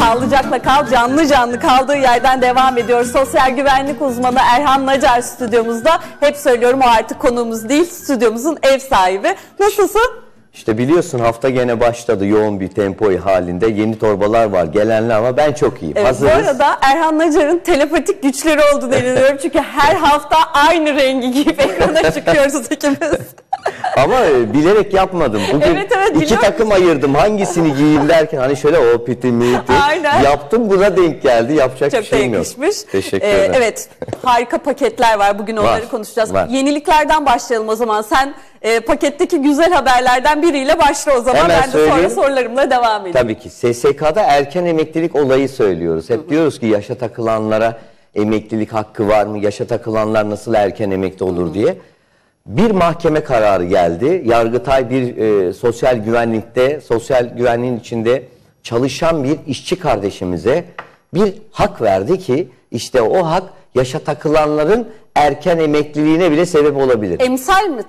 Sağlıcakla kal, canlı canlı kaldığı yerden devam ediyor. Sosyal güvenlik uzmanı Erhan Nacar stüdyomuzda. Hep söylüyorum o artık konuğumuz değil, stüdyomuzun ev sahibi. Nasılsın? İşte biliyorsun hafta gene başladı yoğun bir tempo halinde. Yeni torbalar var, gelenler ama ben çok iyiyim. Evet, Hazırız. bu arada Erhan Nacar'ın telepatik güçleri olduğunu inanıyorum. Çünkü her hafta aynı rengi giyip ekrana çıkıyoruz ikimiz. Ama e, bilerek yapmadım. Bugün Evet, evet, iki biliyorum. takım ayırdım. Hangisini giyeyim derken hani şöyle o piti miti Aynen. yaptım. Buna denk geldi. Yapacak bir Çok da şeyim yok. Teşekkür Ee, ederim. Evet, harika paketler var. Bugün onları Var, konuşacağız. var. Yeniliklerden başlayalım o zaman. Sen e, paketteki güzel haberlerden biriyle başla o zaman. Hemen ben de sonra söyleyeyim. sorularımla devam edeyim. Tabii ki SSK'da erken emeklilik olayı söylüyoruz. Hep diyoruz ki yaşa takılanlara emeklilik hakkı var mı? Yaşa takılanlar nasıl erken emekli olur diye. Bir mahkeme kararı geldi. Yargıtay bir e, sosyal güvenlikte, sosyal güvenliğin içinde çalışan bir işçi kardeşimize bir hak verdi ki işte o hak yaşa takılanların erken emekliliğine bile sebep olabilir. Emsal mi